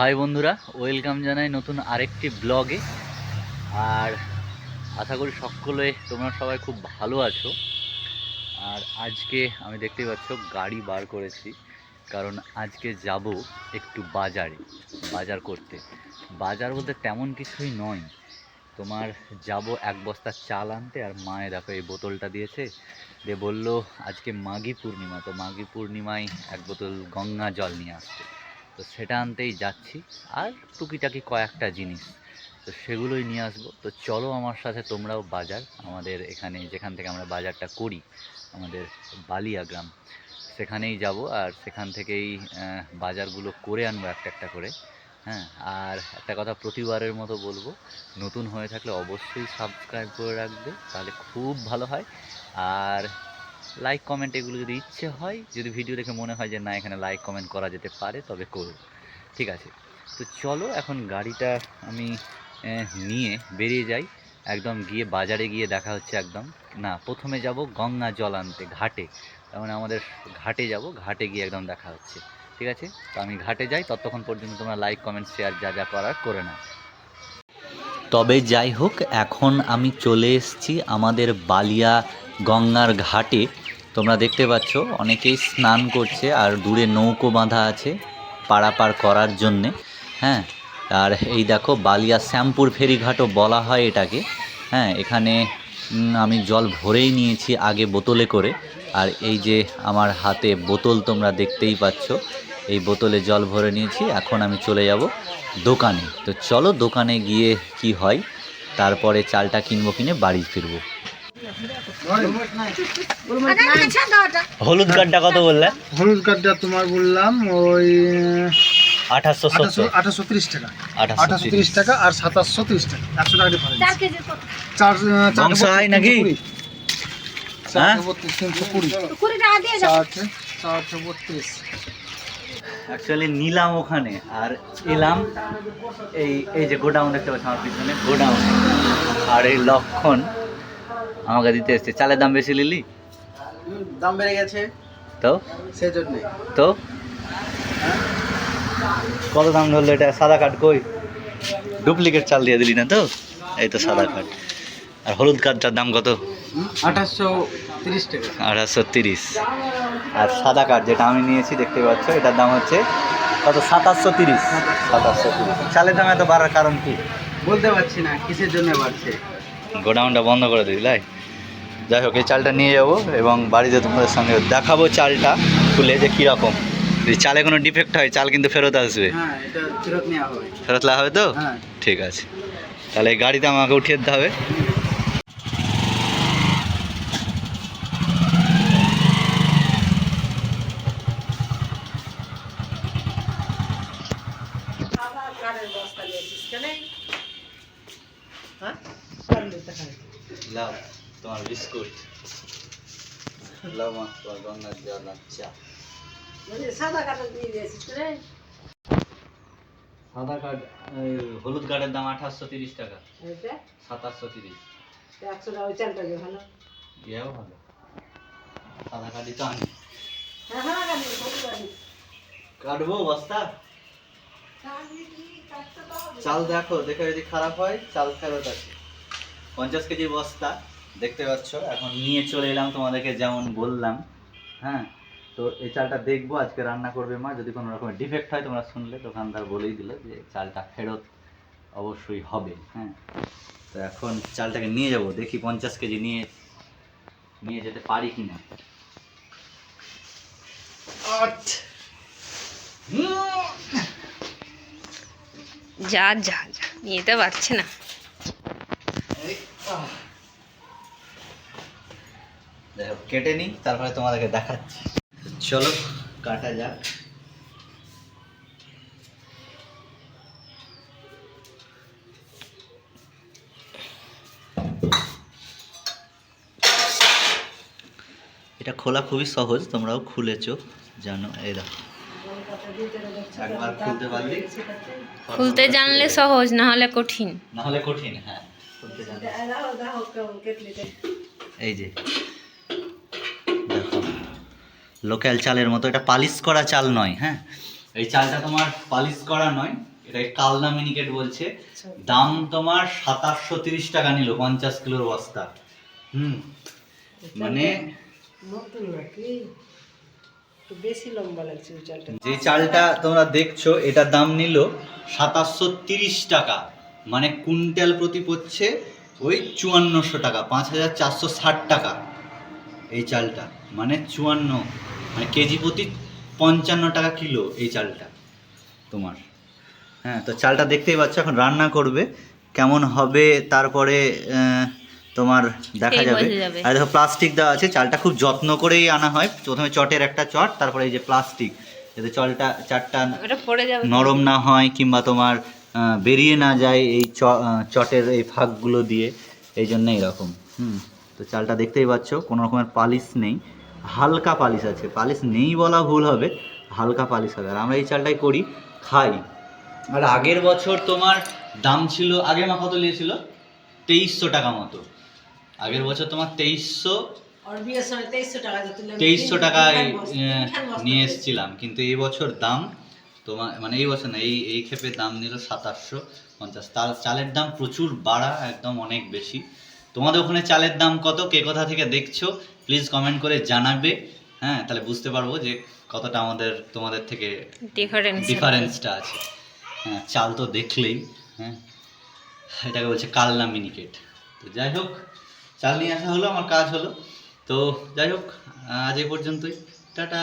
High বন্ধুরা, welcome জানাই নতুন আরেকটি ব্লগে। আর আশা করি সকলে, তোমরা সবাই খুব ভালো আছো। আর আজকে আমি দেখতেই পাচ্ছ, গাড়ি বার করেছি। কারণ আজকে যাব একটু বাজারে, বাজার করতে। বাজার বলতে তেমন কিছুই নয়। তোমার যাব এক বস্তা চাল আনতে আর মায়ে দেখো এই বোতলটা দিয়েছে। দিয়ে বলল, আজকে মাঘী পূর্ণিমা। তো মাঘী পূর্ণিমায় এক বোতল গঙ্গা জল নিয়ে আসতে। তো সেটা আনতেই যাচ্ছি। আর টুকিটাকি কয়েকটা জিনিস, তো সেগুলোই নিয়ে আসব। তো চলো আমার সাথে তোমরাও বাজার, আমাদের এখানে যেখান থেকে আমরা বাজারটা করি, আমাদের বালিয়া গ্রাম, সেখানেই যাব। আর সেখান থেকেই বাজারগুলো করে আনব একটা একটা করে হ্যাঁ? আর একটা কথা প্রতিবারের মতো বলব, নতুন হয়ে থাকলে অবশ্যই সাবস্ক্রাইব করে রাখবে, তাহলে খুব ভালো হয়। আর লাইক কমেন্ট এগুলো যদি ইচ্ছে হয়, যদি ভিডিও দেখে মনে হয় যে না, এখানে লাইক কমেন্ট করা যেতে পারে, তবে করব। ঠিক আছে? তো চলো, এখন গাড়িটা আমি নিয়ে বেরিয়ে যাই। একদম গিয়ে বাজারে গিয়ে দেখা হচ্ছে একদম। না, প্রথমে যাব গঙ্গা জল আনতে, ঘাটে। তার মানে আমাদের ঘাটে যাব, ঘাটে গিয়ে একদম দেখা হচ্ছে। ঠিক আছে? তো আমি ঘাটে যাই, ততক্ষণ পর্যন্ত তোমরা লাইক কমেন্ট শেয়ার যা যা করার করে নাও। তবে যাই হোক, এখন আমি চলে এসেছি আমাদের বালিয়া গঙ্গার ঘাটে। তোমরা দেখতে পাচ্ছ, অনেকেই স্নান করছে আর দূরে নৌকো বাঁধা আছে পারাপার করার জন্যে হ্যাঁ? আর এই দেখো, বালিয়া শ্যামপুর ফেরিঘাটও বলা হয় এটাকে হ্যাঁ? এখানে আমি জল ভরেই নিয়েছি আগে বোতলে করে, আর এই যে আমার হাতে বোতল তোমরা দেখতেই পাচ্ছ, এই বোতলে জল ভরে নিয়েছি, এখন আমি চলে যাব দোকানে। তো চলো দোকানে গিয়ে কি হয়, তারপরে চালটা কিনবো কিনে বাড়ি ফিরবো। হলুদ কার্ডটা কত বললে? হলুদ কার্ডটা তোমার বললাম ওই আঠাশশো আঠাশো আঠাশো তিরিশ টাকা। আঠাশশো তিরিশ। টাকা আর সাতাশশো তিরিশ টাকা। একশো টাকা ডিফারেন্স চার হয় নাকি? হ্যাঁ? অ্যাকচুয়ালি নিলাম ওখানে আর এলাম এই এই যে গোডাউন দেখতে পাচ্ছি আমার পিছনে গোডাউন। আর এই লক্ষণ আমাকে দিতে এসছে। চালের দাম বেশি লিলি? দাম বেড়ে গেছে। তো? সেই জন্য তো? কত দাম ধরলো এটা? সাদা কাঠ কই? ডুপ্লিকেট চাল দিয়ে দিলি না তো? এই তো সাদা কাঠ। আর হলুদ কাঠটার দাম কত? আঠাশশো তিরিশ টাকা। আঠাশশো তিরিশ। আর সাদা কাঠ যেটা আমি নিয়েছি দেখতে পাচ্ছ এটার দাম হচ্ছে কত? সাতাশশো তিরিশ। সাতাশশো তিরিশ। চালের দাম এত বাড়ার কারণ কি? বলতে পারছি না কিসের জন্য বাড়ছে? গোডাউনটা বন্ধ করে দিই লাই। যাই হোক এই চালটা নিয়ে যাব এবং বাড়িতে তোমাদের সঙ্গে দেখাবো চালটা খুলে যে কীরকম। যদি চালে কোনো ডিফেক্ট হয় চাল কিন্তু ফেরত আসবে। হ্যাঁ ফেরত নেওয়া হবে। ফেরত নেওয়া হবে তো? হ্যাঁ। ঠিক আছে। তাহলে এই গাড়িতে আমাকে উঠিয়ে দিতে হবে। লাও তোমার বিস্কুট। তোমার গঙ্গার জল সাদা কার্ড এই হলুদ কার্ডের দাম আঠাশশো তিরিশ টাকা। সাতাশশো তিরিশ। ইয়েও ভালো। সাদা কার্ডই তো আনি। কাটবো বস্তা? চাল দেখো দেখে যদি খারাপ হয় চাল ফেরত আছে পঞ্চাশ কেজি বস্তা দেখতে পাচ্ছ? এখন নিয়ে চলে এলাম তোমাদেরকে যেমন বললাম হ্যাঁ? তো এই চালটা দেখব আজকে রান্না করবে মা। যদি কোনো রকমের ডিফেক্ট হয় তোমরা শুনলে দোকানদার বলেই দিল যে চালটা ফেরত অবশ্যই হবে হ্যাঁ? তো এখন চালটাকে নিয়ে যাব দেখি পঞ্চাশ কেজি নিয়ে নিয়ে যেতে পারি কি না যা যা যা নিতে পারছে না দেখো কেটে নিই তারপরে তোমাদেরকে দেখাচ্ছি। চলো কাটা যাক। এটা খোলা খুবই সহজ তোমরাও খুলেছো জানো এই দেখো। একবার খুলতে পারলে? খুলতে জানলে সহজ না হলে কঠিন। না হলে কঠিন হ্যাঁ খুলতে জানলে। এই যে লোকাল চালের মতো এটা পালিশ করা চাল নয় হ্যাঁ? এই চালটা তোমার পালিশ করা নয় এটা কালনা মিনিকেট বলছে। দাম তোমার সাতাশশো তিরিশ টাকা নিল পঞ্চাশ কিলোর বস্তা। হুম মানে যে চালটা তোমরা দেখছ এটার দাম নিল সাতাশশো তিরিশ টাকা। মানে কুইন্টাল প্রতি পড়ছে ওই চুয়ান্নশো টাকা পাঁচ হাজার চারশো ষাট টাকা এই চালটা। মানে চুয়ান্ন মানে কেজি প্রতি পঞ্চান্ন টাকা কিলো এই চালটা তোমার। হ্যাঁ তো চালটা দেখতেই পাচ্ছ এখন রান্না করবে কেমন হবে তারপরে তোমার দেখা যাবে। আর দেখো প্লাস্টিক দেওয়া আছে চালটা খুব যত্ন করেই আনা হয়। প্রথমে চটের একটা চট তারপরে এই যে প্লাস্টিক যাতে চলটা চারটা নরম না হয় কিংবা তোমার বেরিয়ে না যায় এই চটের এই ফাঁকগুলো দিয়ে। এই জন্য এরকম। হুম তো চালটা দেখতেই পাচ্ছ কোনো রকমের পালিশ নেই। হালকা পালিশ আছে। পালিশ নেই বলা ভুল হবে হালকা পালিশ হবে। আর আমরা এই চালটাই করি খাই। আর আগের বছর তোমার দাম ছিল আগে মা কত নিয়েছিল? তেইশশো টাকা মতো। আগের বছর তোমার তেইশশো তেইশশো টাকা টাকায় নিয়ে এসেছিলাম। কিন্তু এই বছর দাম তোমার মানে এই বছর না এই এই ক্ষেপে দাম নিল সাতাশশো পঞ্চাশ। তার চালের দাম প্রচুর বাড়া একদম অনেক বেশি। তোমাদের ওখানে চালের দাম কত? কে কোথা থেকে দেখছ? প্লিজ কমেন্ট করে জানাবে। হ্যাঁ তাহলে বুঝতে পারব যে কতটা আমাদের তোমাদের থেকে ডিফারেন্স ডিফারেন্সটা আছে। হ্যাঁ চাল তো দেখলেই হ্যাঁ। এটাকে বলছে কালনা মিনিকেট তো যাই হোক চাল নিয়ে আসা হলো আমার কাজ হলো। তো যাই হোক আজ এই পর্যন্তই। টাটা।